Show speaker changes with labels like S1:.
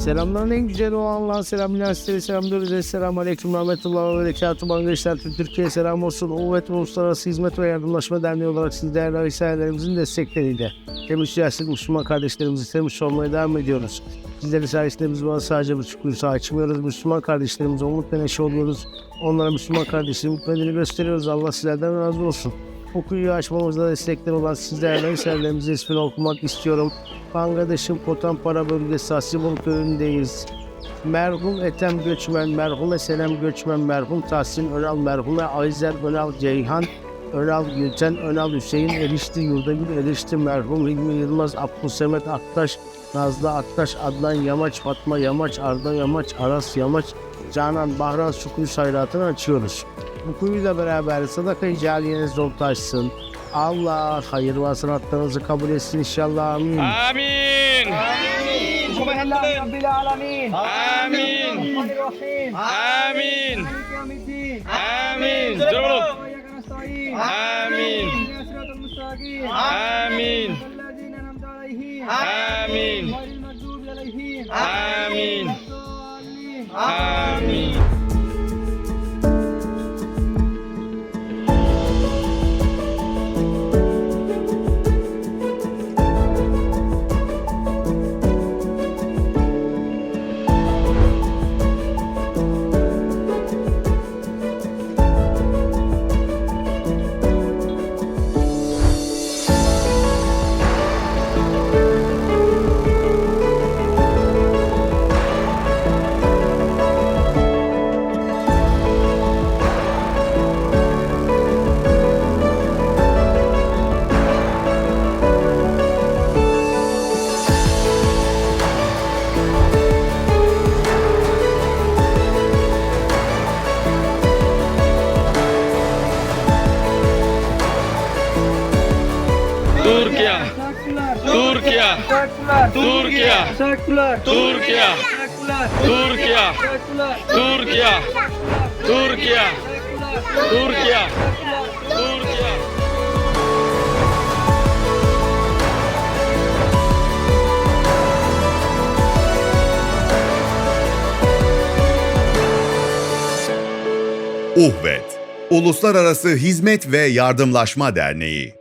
S1: Selamların en güzeli olan Allah'ın selamıyla sizlere selam diyoruz. Esselamu Aleyküm Rahmetullah ve Berekatuhu. Bangladeşler tüm Türkiye'ye selam olsun. Uvvet ve Uluslararası Hizmet ve Yardımlaşma Derneği olarak siz değerli risalerimizin destekleriyle temiz siyaset Müslüman kardeşlerimizi temiz olmaya devam ediyoruz. Sizleri sayesinde bana sadece bir çukursa açmıyoruz. Müslüman kardeşlerimize umut ve neşe oluyoruz. Onlara Müslüman kardeşliğin hikmetini gösteriyoruz. Allah sizlerden razı olsun. Bu kuyuyu açmamızda destekler olan sizlerle eserlerimizin ismini okumak istiyorum. Bangladeş'in Potampara bölgesi Asibol köyündeyiz. Merhum Ethem Göçmen, merhume Senem Göçmen, merhum Tahsin Önal, merhume Ayzer Önal Ceyhan, Önal Gülten, Önal Hüseyin Erişti, Yurdagül Erişti, merhum Hilmi Yılmaz, Abdülsemet Aktaş, Nazlı Aktaş, Adnan Yamaç, Fatma Yamaç, Arda Yamaç, Aras Yamaç, Canan Bahran Şükrü sayratını açıyoruz hukukuyla beraber sadaka-i cariyeniz doltaşsın. Allah hayır ve sanatlarınızı kabul etsin inşallah. Amin.
S2: Amin.
S3: Amin. Amin. Amin.
S2: Amin.
S3: Amin. Amin. Amin.
S2: Amin.
S3: Amin.
S2: Amin. Türkiye Türkiye Türkiye. Türkiye. Türkiye. Türkiye Türkiye Türkiye Türkiye
S4: Uhvet Uluslararası Hizmet ve Yardımlaşma Derneği